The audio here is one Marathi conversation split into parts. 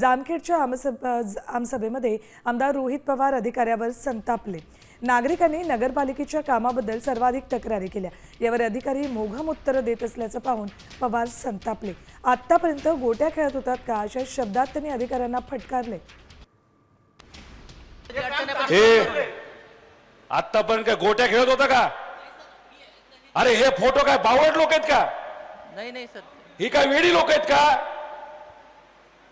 जामखेडच्या आमसभ आमसभेमध्ये आमदार रोहित पवार अधिकाऱ्यावर संतापले. नागरिकांनी नगरपालिकेच्या कामाबद्दल सर्वाधिक तक्रारी केल्या. यावर अधिकारी मोघम उत्तरं देत असल्याचं पाहून पवार संतापले. आत्तापर्यंत गोट्या खेळत होतात का अशा शब्दात त्यांनी अधिकाऱ्यांना फटकारले. हे आतापर्यंत काय गोट्या खेळत होता का? अरे हे फोटो काय बावड लोक आहेत का? नाही नाही सर. ही काय वेडी लोक आहेत का?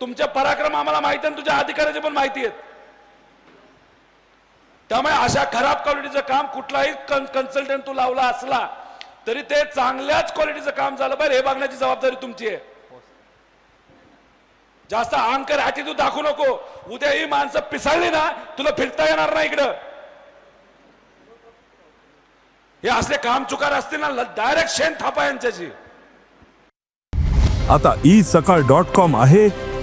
तुमचे पराक्रम आम्हाला माहिती आहे आणि तुझ्या अधिकाऱ्याचे पण माहिती आहेत. त्यामुळे अशा खराब क्वालिटीचं काम कुठलाही कन्सल्टंट तू लावला असला तरी ते चांगल्याच क्वालिटीचं काम झालं पाहिजे. हे बघण्याची जबाबदारी तुमची आहे. जास्त अहंकार तू दाखवू नको. उद्या ही माणसं पिसाळली ना तुला फिरता येणार नाही इकडं. हे असले काम चुकार असतील ना डायरेक्ट शेण थापा यांच्याशी. आता ई सकाळ डॉट कॉम आहे.